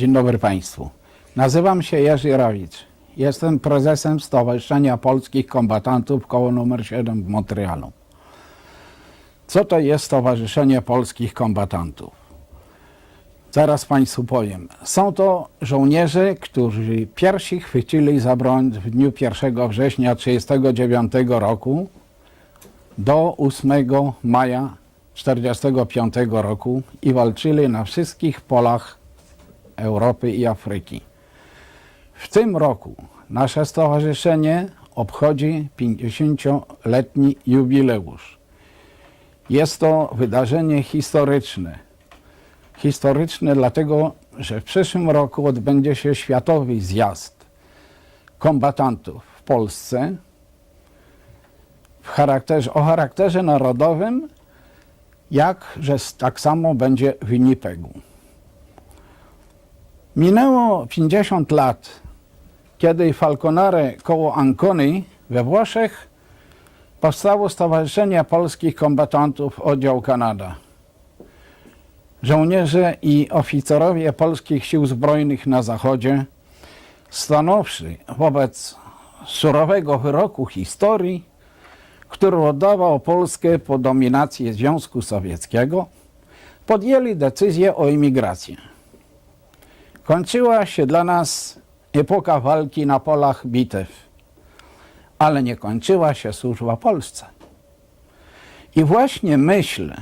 Dzień dobry Państwu. Nazywam się Jerzy Rawicz. Jestem prezesem Stowarzyszenia Polskich Kombatantów koło nr 7 w Montrealu. Co to jest Stowarzyszenie Polskich Kombatantów? Zaraz Państwu powiem. Są to żołnierze, którzy pierwsi chwycili za broń w dniu 1 września 1939 roku do 8 maja 1945 roku i walczyli na wszystkich polach Europy i Afryki. W tym roku nasze stowarzyszenie obchodzi 50-letni jubileusz. Jest to wydarzenie historyczne. Historyczne dlatego, że w przyszłym roku odbędzie się światowy zjazd kombatantów w Polsce w charakterze, o charakterze narodowym, jak że s- tak samo będzie w Winnipegu. Minęło 50 lat, kiedy Falconare koło Ancony we Włoszech powstało Stowarzyszenie Polskich Kombatantów Oddział Kanada. Żołnierze i oficerowie polskich sił zbrojnych na Zachodzie, stanowszy wobec surowego wyroku historii, który oddawał Polskę pod dominację Związku Sowieckiego, podjęli decyzję o imigracji. Kończyła się dla nas epoka walki na polach bitew, ale nie kończyła się służba Polsce. I właśnie myśl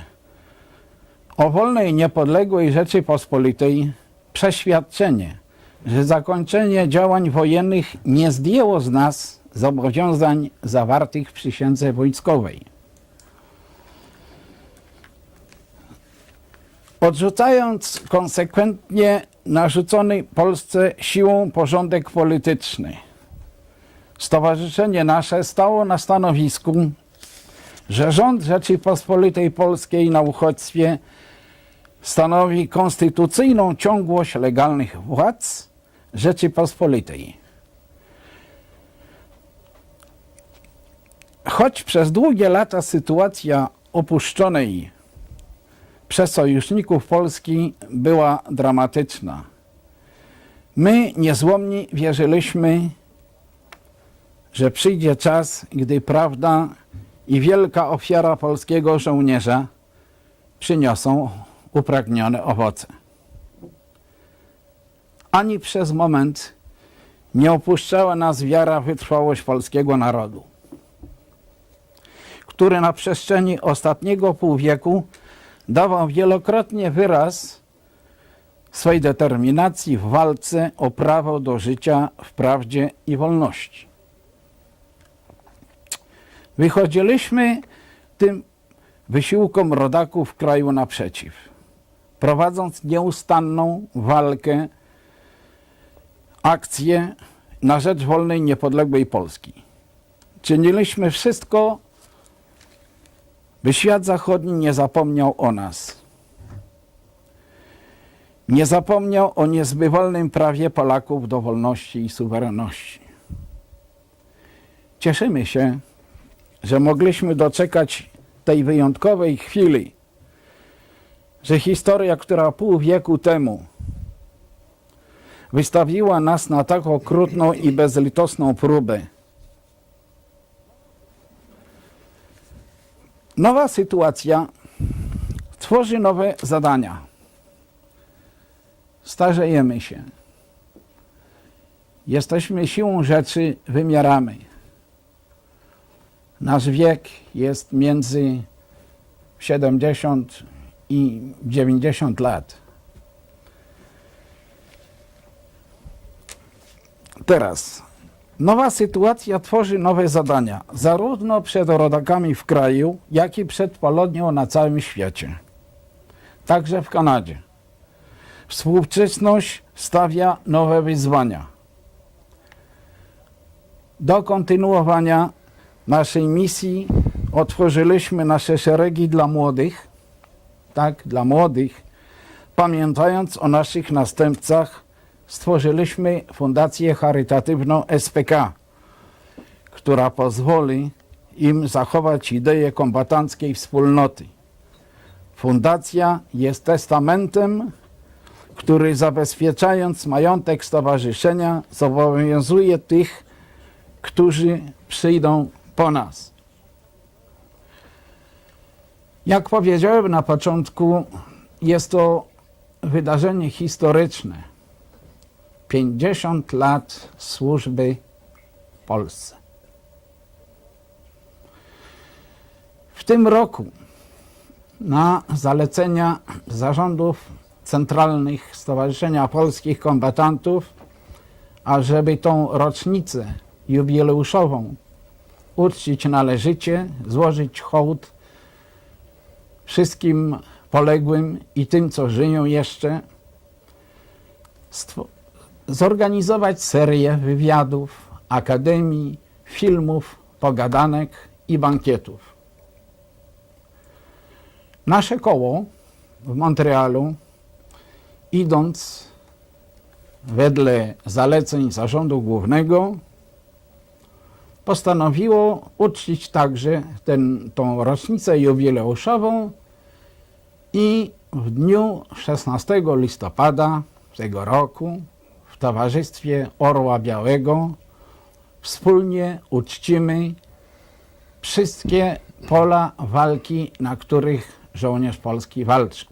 o wolnej, niepodległej Rzeczypospolitej, przeświadczenie, że zakończenie działań wojennych nie zdjęło z nas zobowiązań zawartych w przysiędze wojskowej. Odrzucając konsekwentnie narzucony Polsce siłą porządek polityczny, Stowarzyszenie nasze stało na stanowisku, że rząd Rzeczypospolitej Polskiej na uchodźstwie stanowi konstytucyjną ciągłość legalnych władz Rzeczypospolitej. Choć przez długie lata sytuacja opuszczonej przez sojuszników Polski była dramatyczna. My niezłomni wierzyliśmy, że przyjdzie czas, gdy prawda i wielka ofiara polskiego żołnierza przyniosą upragnione owoce. Ani przez moment nie opuszczała nas wiara w wytrwałość polskiego narodu, który na przestrzeni ostatniego pół wieku dawał wielokrotnie wyraz swej determinacji w walce o prawo do życia w prawdzie i wolności. Wychodziliśmy tym wysiłkom rodaków kraju naprzeciw, prowadząc nieustanną walkę, akcję na rzecz wolnej, niepodległej Polski. Czyniliśmy wszystko, by świat zachodni nie zapomniał o nas. Nie zapomniał o niezbywalnym prawie Polaków do wolności i suwerenności. Cieszymy się, że mogliśmy doczekać tej wyjątkowej chwili, że historia, która pół wieku temu wystawiła nas na tak okrutną i bezlitosną próbę, Nowa sytuacja tworzy nowe zadania. Starzejemy się. Jesteśmy siłą rzeczy, wymieramy. Nasz wiek jest między 70 i 90 lat. Teraz Nowa sytuacja tworzy nowe zadania, zarówno przed rodakami w kraju, jak i przed Polonią na całym świecie. Także w Kanadzie. Współczesność stawia nowe wyzwania. Do kontynuowania naszej misji otworzyliśmy nasze szeregi dla młodych, tak, dla młodych, pamiętając o naszych następcach, stworzyliśmy Fundację Charytatywną SPK, która pozwoli im zachować ideę kombatanckiej wspólnoty. Fundacja jest testamentem, który zabezpieczając majątek stowarzyszenia zobowiązuje tych, którzy przyjdą po nas. Jak powiedziałem na początku, jest to wydarzenie historyczne. 50 lat służby Polsce. W tym roku na zalecenia zarządów centralnych Stowarzyszenia Polskich Kombatantów, ażeby tą rocznicę jubileuszową uczcić należycie, złożyć hołd wszystkim poległym i tym, co żyją jeszcze, zorganizować serię wywiadów, akademii, filmów, pogadanek i bankietów. Nasze koło w Montrealu, idąc wedle zaleceń zarządu głównego, postanowiło uczcić także ten, tą rocznicę jubileuszową i w dniu 16 listopada tego roku w Towarzystwie Orła Białego wspólnie uczcimy wszystkie pola walki, na których żołnierz polski walczył.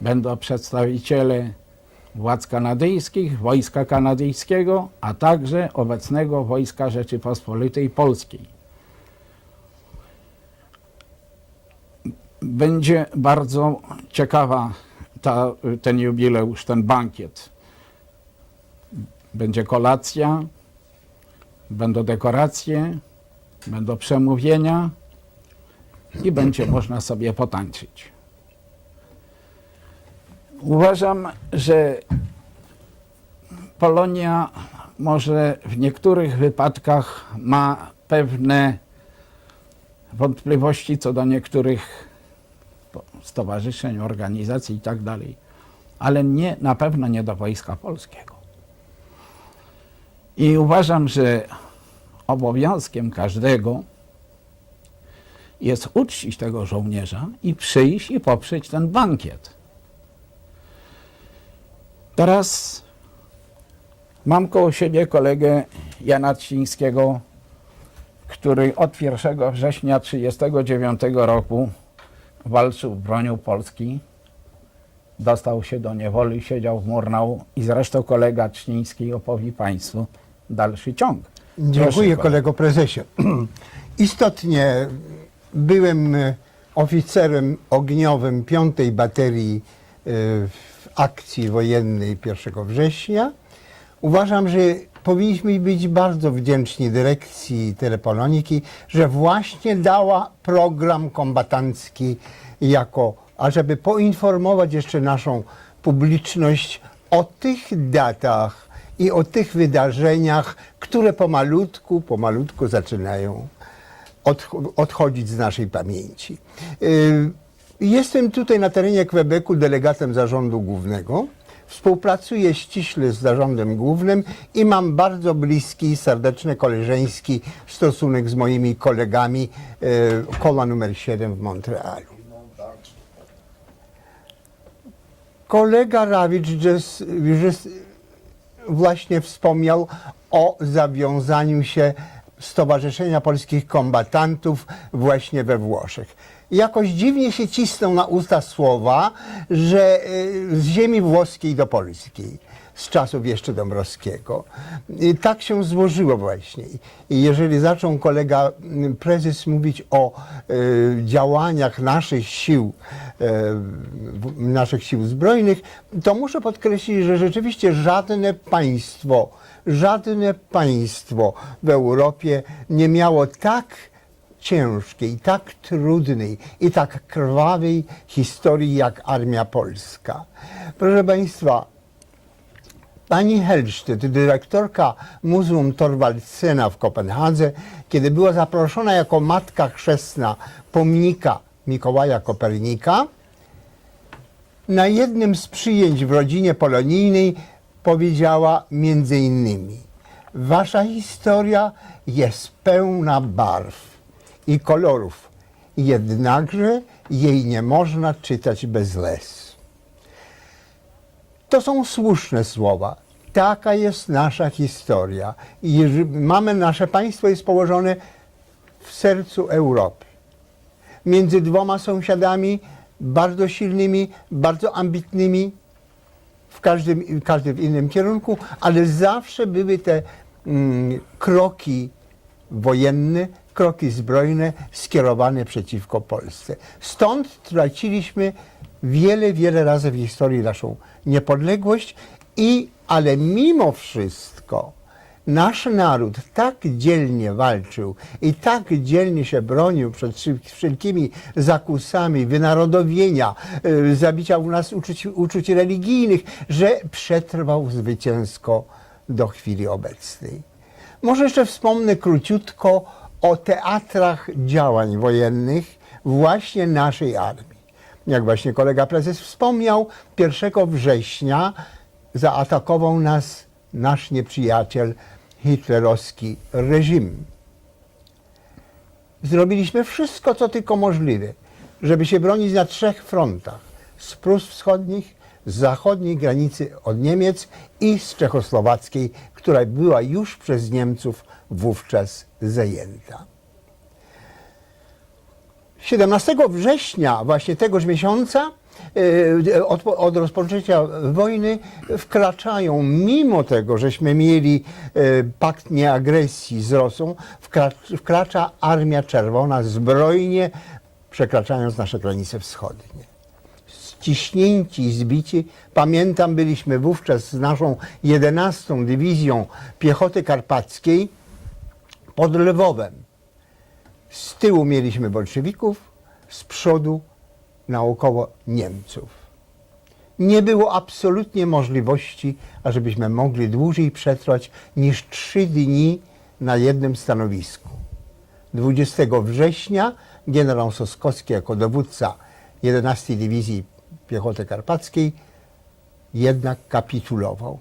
Będą przedstawiciele władz kanadyjskich, Wojska Kanadyjskiego, a także obecnego Wojska Rzeczypospolitej Polskiej. Będzie bardzo ciekawa ta, ten jubileusz, ten bankiet. Będzie kolacja, będą dekoracje, będą przemówienia i będzie można sobie potańczyć. Uważam, że Polonia może w niektórych wypadkach ma pewne wątpliwości co do niektórych stowarzyszeń, organizacji i tak ale nie, na pewno nie do Wojska Polskiego. I uważam, że obowiązkiem każdego jest uczcić tego żołnierza i przyjść i poprzeć ten bankiet. Teraz mam koło siebie kolegę Jana Trzcińskiego, który od 1 września 1939 roku walczył bronią Polski. Dostał się do niewoli, siedział w Murnau i zresztą kolega Trzciński opowie Państwu dalszy ciąg. Dziękuję kolego prezesie. Istotnie byłem oficerem ogniowym 5 baterii e, w akcji wojennej 1 września. Uważam, że powinniśmy być bardzo wdzięczni dyrekcji Telepoloniki, że właśnie dała program kombatancki jako, ażeby poinformować jeszcze naszą publiczność o tych datach i o tych wydarzeniach, które pomalutku, pomalutku zaczynają odch- odchodzić z naszej pamięci. Y, Jestem tutaj na terenie Quebecu delegatem zarządu głównego. Współpracuję ściśle z zarządem głównym i mam bardzo bliski, serdeczny, koleżeński stosunek z moimi kolegami y, koła numer 7 w Montrealu. Kolega Rawicz właśnie wspomniał o zawiązaniu się Stowarzyszenia Polskich Kombatantów właśnie we Włoszech. Jakoś dziwnie się cisną na usta słowa, że y, z ziemi włoskiej do polskiej, z czasów jeszcze Dąbrowskiego. I tak się złożyło właśnie. I jeżeli zaczął kolega mm, prezes mówić o y, działaniach naszych sił, y, naszych sił zbrojnych, to muszę podkreślić, że rzeczywiście żadne państwo, żadne państwo w Europie nie miało tak ciężkiej, tak trudnej i tak krwawej historii jak Armia Polska. Proszę Państwa, Pani Helsztyt, dyrektorka Muzeum Torwaldsena w Kopenhadze, kiedy była zaproszona jako matka chrzestna pomnika Mikołaja Kopernika, na jednym z przyjęć w rodzinie polonijnej powiedziała między innymi Wasza historia jest pełna barw i kolorów, jednakże jej nie można czytać bez łez. To są słuszne słowa. Taka jest nasza historia. I mamy nasze państwo jest położone w sercu Europy. Między dwoma sąsiadami bardzo silnymi, bardzo ambitnymi, w każdym, każdy w innym kierunku, ale zawsze były te mm, kroki wojenne, kroki zbrojne skierowane przeciwko Polsce. Stąd traciliśmy wiele, wiele razy w historii naszą niepodległość i, ale mimo wszystko nasz naród tak dzielnie walczył i tak dzielnie się bronił przed wszelkimi zakusami wynarodowienia, y, zabicia u nas uczuć, uczuć religijnych, że przetrwał zwycięsko do chwili obecnej. Może jeszcze wspomnę króciutko o teatrach działań wojennych właśnie naszej armii. Jak właśnie kolega prezes wspomniał, 1 września zaatakował nas nasz nieprzyjaciel, hitlerowski reżim. Zrobiliśmy wszystko, co tylko możliwe, żeby się bronić na trzech frontach. Z Prus Wschodnich, z zachodniej granicy od Niemiec i z czechosłowackiej, która była już przez Niemców wówczas zajęta. 17 września właśnie tegoż miesiąca e, od, od rozpoczęcia wojny wkraczają, mimo tego, żeśmy mieli e, pakt nieagresji z Rosją, wkracza, wkracza Armia Czerwona zbrojnie, przekraczając nasze granice wschodnie. Ściśnięci zbici. Pamiętam, byliśmy wówczas z naszą 11 Dywizją Piechoty Karpackiej pod Lwowem. Z tyłu mieliśmy bolszewików, z przodu naokoło Niemców. Nie było absolutnie możliwości, ażebyśmy mogli dłużej przetrwać niż trzy dni na jednym stanowisku. 20 września generał Soskowski jako dowódca 11 Dywizji Piechoty Karpackiej jednak kapitulował.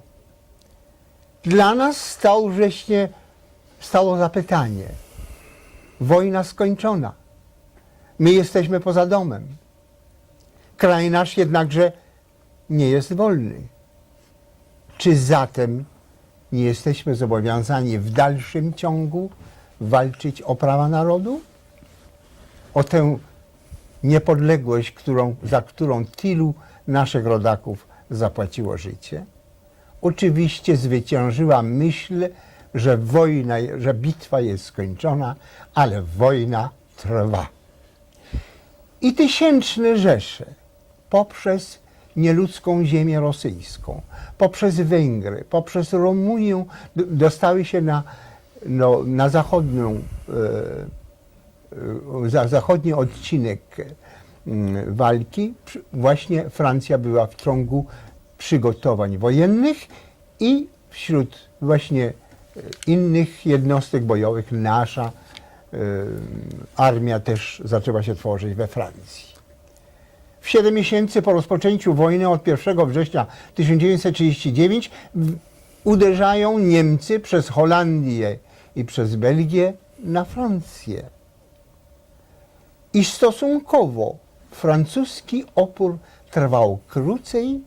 Dla nas stał wrześnie, stało zapytanie – wojna skończona. My jesteśmy poza domem. Kraj nasz jednakże nie jest wolny. Czy zatem nie jesteśmy zobowiązani w dalszym ciągu walczyć o prawa narodu? O tę niepodległość, którą, za którą tylu naszych rodaków zapłaciło życie? Oczywiście zwyciężyła myśl, że wojna, że bitwa jest skończona, ale wojna trwa. I tysięczne rzesze poprzez nieludzką ziemię rosyjską, poprzez Węgry, poprzez Rumunię dostały się na, no, na zachodnią, e, e, za zachodni odcinek mm, walki. Właśnie Francja była w ciągu przygotowań wojennych i wśród właśnie e, innych jednostek bojowych nasza e, armia też zaczęła się tworzyć we Francji. W 7 miesięcy po rozpoczęciu wojny od 1 września 1939 w- uderzają Niemcy przez Holandię i przez Belgię na Francję. I stosunkowo francuski opór trwał krócej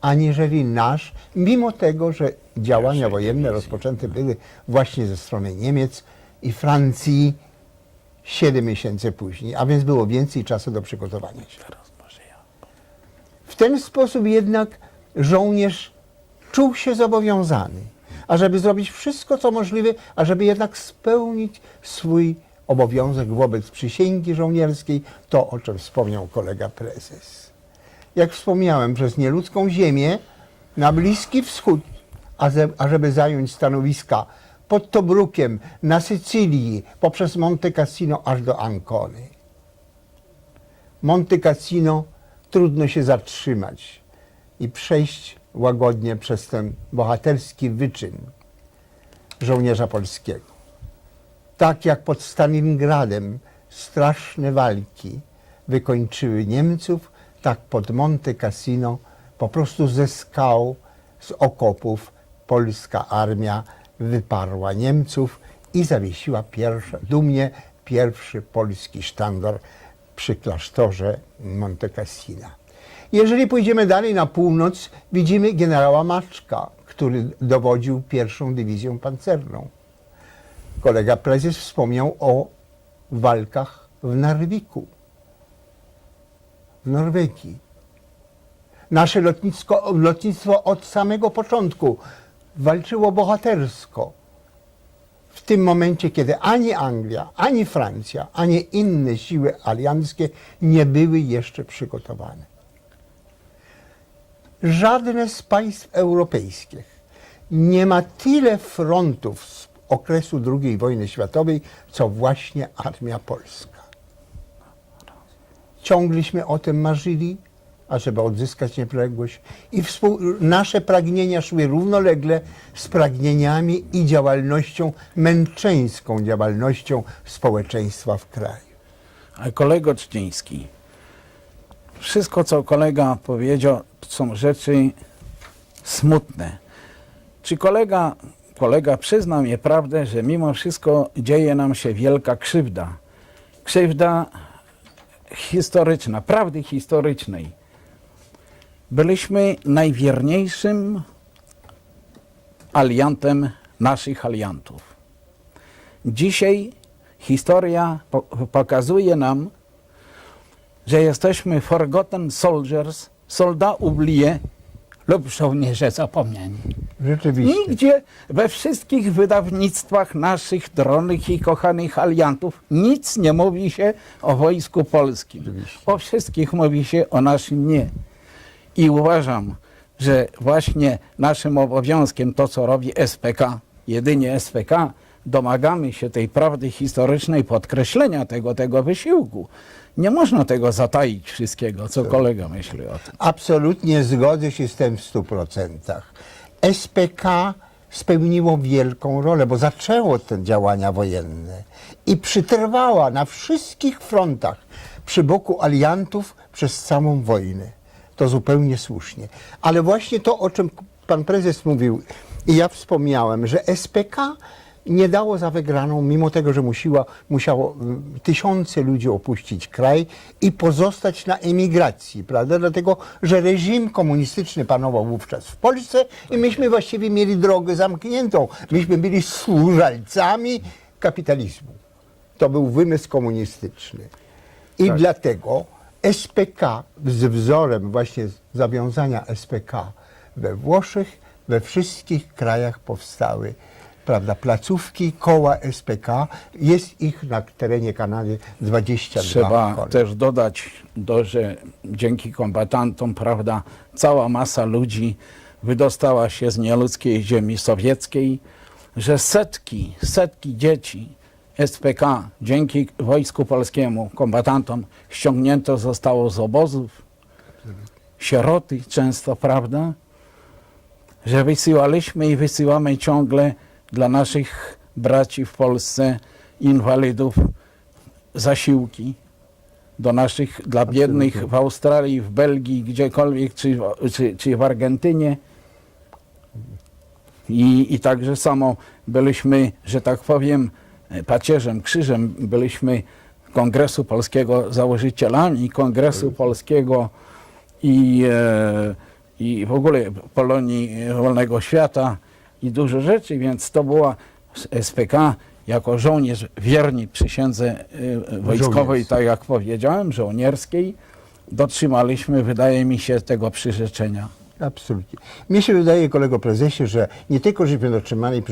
aniżeli nasz, mimo tego, że działania wojenne rozpoczęte były właśnie ze strony Niemiec i Francji 7 miesięcy później, a więc było więcej czasu do przygotowania się. W ten sposób jednak żołnierz czuł się zobowiązany, ażeby zrobić wszystko, co możliwe, ażeby jednak spełnić swój obowiązek wobec przysięgi żołnierskiej, to o czym wspomniał kolega prezes. Jak wspomniałem, przez nieludzką ziemię na Bliski Wschód, aze- ażeby zająć stanowiska pod Tobrukiem, na Sycylii, poprzez Monte Cassino aż do Ancony. Monte Cassino trudno się zatrzymać i przejść łagodnie przez ten bohaterski wyczyn żołnierza polskiego. Tak jak pod Stalingradem straszne walki wykończyły Niemców, tak pod Monte Cassino po prostu ze skał, z okopów polska armia wyparła Niemców i zawiesiła pierwsza, dumnie pierwszy polski sztandar przy klasztorze Monte Cassina. Jeżeli pójdziemy dalej na północ, widzimy generała Maczka, który dowodził pierwszą dywizją pancerną. Kolega prezes wspomniał o walkach w Narwiku, w Norwegii. Nasze lotnisko, lotnictwo od samego początku walczyło bohatersko. W tym momencie, kiedy ani Anglia, ani Francja, ani inne siły alianckie nie były jeszcze przygotowane. Żadne z państw europejskich nie ma tyle frontów z okresu II wojny światowej, co właśnie armia polska. Ciągleśmy o tym marzyli, ażeby odzyskać niepodległość i nasze pragnienia szły równolegle z pragnieniami i działalnością, męczeńską działalnością społeczeństwa w kraju. A kolego Czciński, wszystko co kolega powiedział są rzeczy smutne. Czy kolega, kolega przyzna mi prawdę, że mimo wszystko dzieje nam się wielka krzywda. Krzywda historyczna, prawdy historycznej. Byliśmy najwierniejszym aliantem naszych aliantów. Dzisiaj historia po pokazuje nam, że jesteśmy forgotten soldiers, soldat oublié lub żołnierze zapomniani. Rzeczywiście. Nigdzie we wszystkich wydawnictwach naszych dronych i kochanych aliantów nic nie mówi się o wojsku polskim. O wszystkich mówi się o naszym nie. I uważam, że właśnie naszym obowiązkiem to, co robi SPK, jedynie SPK, domagamy się tej prawdy historycznej, podkreślenia tego, tego wysiłku. Nie można tego zataić wszystkiego, co kolega myśli o tym. Absolutnie zgodzę się z tym w stu procentach. SPK spełniło wielką rolę, bo zaczęło te działania wojenne i przytrwała na wszystkich frontach przy boku aliantów przez całą wojnę. To zupełnie słusznie. Ale właśnie to, o czym pan prezes mówił i ja wspomniałem, że SPK nie dało za wygraną, mimo tego, że musiało y, tysiące ludzi opuścić kraj i pozostać na emigracji, prawda? Dlatego, że reżim komunistyczny panował wówczas w Polsce i myśmy właściwie mieli drogę zamkniętą. Myśmy byli służalcami kapitalizmu. To był wymysł komunistyczny. I dlatego SPK z wzorem właśnie zawiązania SPK we Włoszech, we wszystkich krajach powstały prawda, placówki, koła SPK. Jest ich na terenie Kanady 22 Trzeba koła. też dodać, do, że dzięki kombatantom, prawda, cała masa ludzi wydostała się z nieludzkiej ziemi sowieckiej, że setki, setki dzieci SPK dzięki Wojsku Polskiemu, kombatantom ściągnięto zostało z obozów, sieroty często, prawda, że wysyłaliśmy i wysyłamy ciągle dla naszych braci w Polsce, inwalidów, zasiłki do naszych, dla biednych w Australii, w Belgii, gdziekolwiek, czy, w- czy, czy w Argentynie. I, I także samo byliśmy, że tak powiem, pacierzem, krzyżem, byliśmy Kongresu Polskiego założycielami, Kongresu Polskiego i, e, i w ogóle Polonii Wolnego Świata i dużo rzeczy, więc to była SPK jako żołnierz wierni przysiędze e, wojskowej, tak jak powiedziałem, żołnierskiej, dotrzymaliśmy, wydaje mi się, tego przyrzeczenia. Absolutnie. Mnie się wydaje, kolego prezesie, że nie tylko żeśmy dotrzymali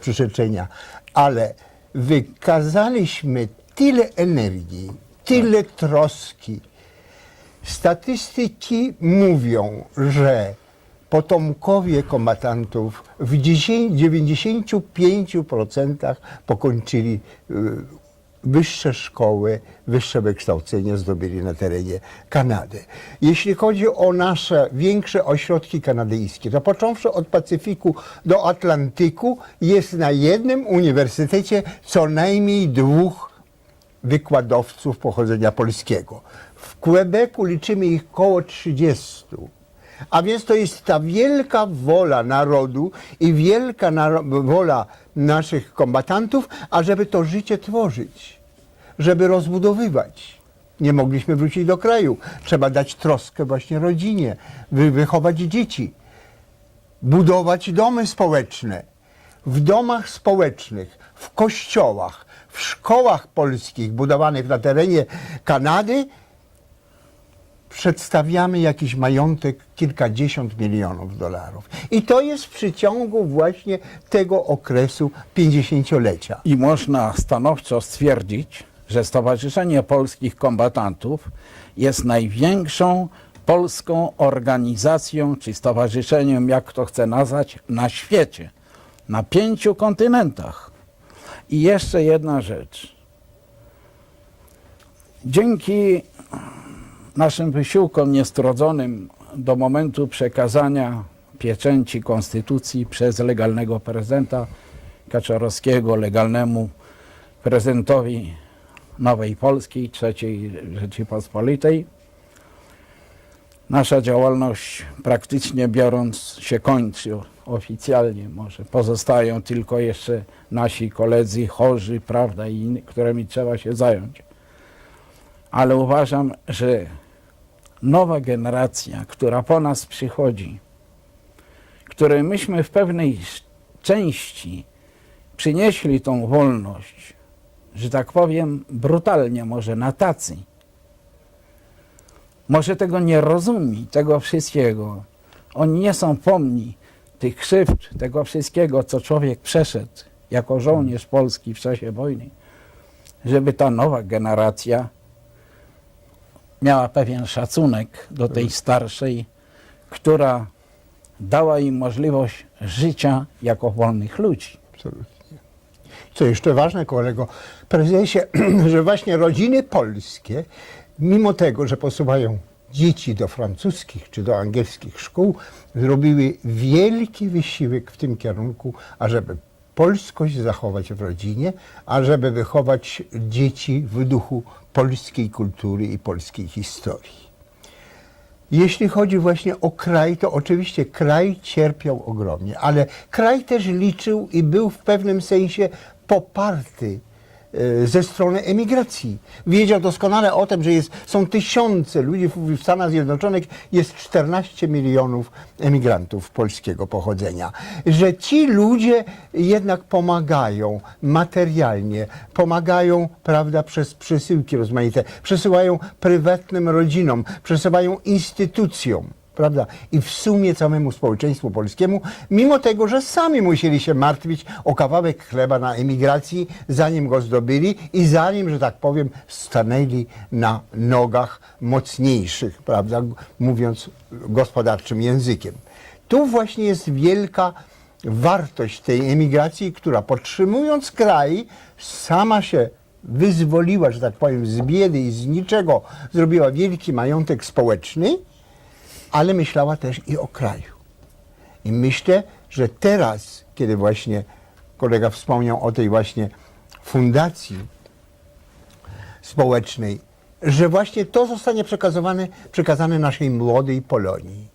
przyrzeczenia, ale wykazaliśmy tyle energii, tyle troski. Statystyki mówią, że potomkowie kombatantów w 10, 95% pokończyli y, wyższe szkoły, wyższe wykształcenie zdobyli na terenie Kanady. Jeśli chodzi o nasze większe ośrodki kanadyjskie, to począwszy od Pacyfiku do Atlantyku, jest na jednym uniwersytecie co najmniej dwóch wykładowców pochodzenia polskiego. W Quebecu liczymy ich około 30. A więc to jest ta wielka wola narodu i wielka naro- wola naszych kombatantów, ażeby to życie tworzyć, żeby rozbudowywać nie mogliśmy wrócić do kraju. Trzeba dać troskę właśnie rodzinie, wy, wychować dzieci, budować domy społeczne. W domach społecznych, w kościołach, w szkołach polskich budowanych na terenie Kanady przedstawiamy jakiś majątek kilkadziesiąt milionów dolarów. I to jest w przeciągu właśnie tego okresu 50-lecia. I można stanowczo stwierdzić, że Stowarzyszenie Polskich Kombatantów jest największą polską organizacją, czy stowarzyszeniem, jak kto chce nazwać, na świecie. Na pięciu kontynentach. I jeszcze jedna rzecz. Dzięki naszym wysiłkom niestrodzonym do momentu przekazania pieczęci konstytucji przez legalnego prezydenta Kaczorowskiego legalnemu prezydentowi Nowej Polski, III Rzeczypospolitej. Nasza działalność praktycznie biorąc się kończy oficjalnie. Może pozostają tylko jeszcze nasi koledzy chorzy, prawda, i inni, którymi trzeba się zająć. Ale uważam, że nowa generacja, która po nas przychodzi, której myśmy w pewnej części przynieśli tą wolność, że tak powiem, brutalnie, może na tacy. Może tego nie rozumie, tego wszystkiego. Oni nie są pomni tych krzywd, tego wszystkiego, co człowiek przeszedł jako żołnierz polski w czasie wojny, żeby ta nowa generacja miała pewien szacunek do tej starszej, która dała im możliwość życia jako wolnych ludzi. Absolutnie. Co jeszcze ważne, kolego prezesie, że właśnie rodziny polskie, mimo tego, że posuwają dzieci do francuskich czy do angielskich szkół, zrobiły wielki wysiłek w tym kierunku, ażeby polskość zachować w rodzinie, ażeby wychować dzieci w duchu polskiej kultury i polskiej historii. Jeśli chodzi właśnie o kraj, to oczywiście kraj cierpiał ogromnie, ale kraj też liczył i był w pewnym sensie poparty ze strony emigracji. Wiedział doskonale o tym, że jest, są tysiące ludzi w Stanach Zjednoczonych, jest 14 milionów emigrantów polskiego pochodzenia. Że ci ludzie jednak pomagają materialnie, pomagają, prawda, przez przesyłki rozmaite, przesyłają prywatnym rodzinom, przesyłają instytucjom prawda? I w sumie całemu społeczeństwu polskiemu, mimo tego, że sami musieli się martwić o kawałek chleba na emigracji, zanim go zdobyli i zanim, że tak powiem, stanęli na nogach mocniejszych, prawda? Mówiąc gospodarczym językiem. Tu właśnie jest wielka wartość tej emigracji, która podtrzymując kraj, sama się wyzwoliła, że tak powiem, z biedy i z niczego, zrobiła wielki majątek społeczny, ale myślała też i o kraju. I myślę, że teraz, kiedy właśnie kolega wspomniał o tej właśnie fundacji społecznej, że właśnie to zostanie przekazywane, przekazane naszej młodej Polonii.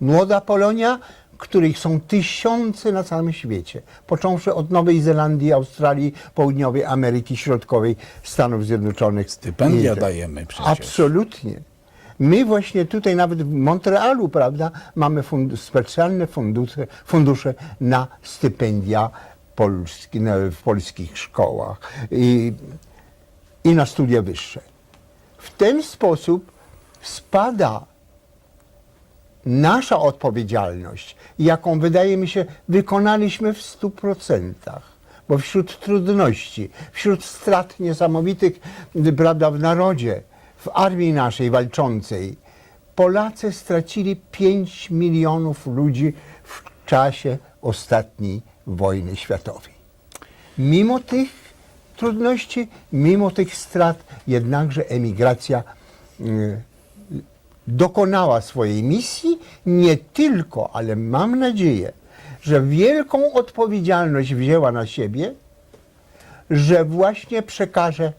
Młoda Polonia, których są tysiące na całym świecie, począwszy od Nowej Zelandii, Australii, Południowej Ameryki Środkowej, Stanów Zjednoczonych. Stypendia dajemy przecież. Absolutnie. My właśnie tutaj nawet w Montrealu, prawda, mamy specjalne fundusze, fundusze na stypendia polski, na, w polskich szkołach i, i na studia wyższe. W ten sposób spada nasza odpowiedzialność, jaką wydaje mi się wykonaliśmy w stu procentach. Bo wśród trudności, wśród strat niesamowitych prawda, w narodzie, w armii naszej walczącej, Polacy stracili 5 milionów ludzi w czasie ostatniej wojny światowej. Mimo tych trudności, mimo tych strat, jednakże emigracja y, dokonała swojej misji, nie tylko, ale mam nadzieję, że wielką odpowiedzialność wzięła na siebie, że właśnie przekaże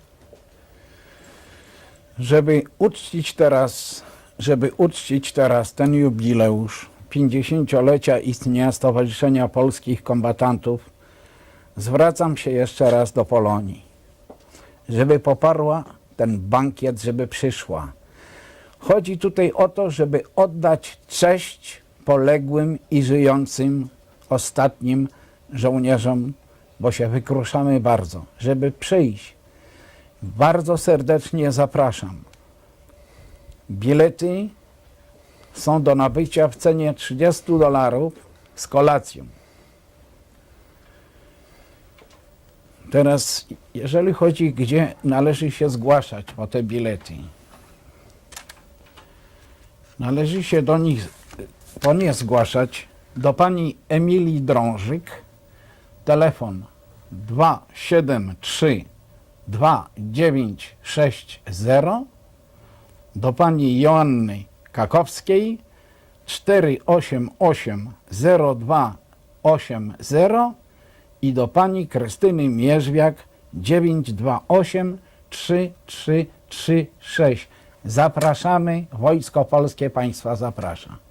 Żeby uczcić teraz, żeby uczcić teraz ten jubileusz 50-lecia istnienia Stowarzyszenia Polskich Kombatantów, zwracam się jeszcze raz do Polonii, żeby poparła ten bankiet, żeby przyszła. Chodzi tutaj o to, żeby oddać cześć poległym i żyjącym ostatnim żołnierzom, bo się wykruszamy bardzo, żeby przyjść. Bardzo serdecznie zapraszam. Bilety są do nabycia w cenie 30 dolarów z kolacją. Teraz, jeżeli chodzi, gdzie należy się zgłaszać po te bilety, należy się do nich, po nie zgłaszać do pani Emilii Drążyk, telefon 273 2960, do pani Joanny Kakowskiej 488 0280 i do pani Krystyny Mierzwiak 928 3336. Zapraszamy, Wojsko Polskie Państwa zaprasza.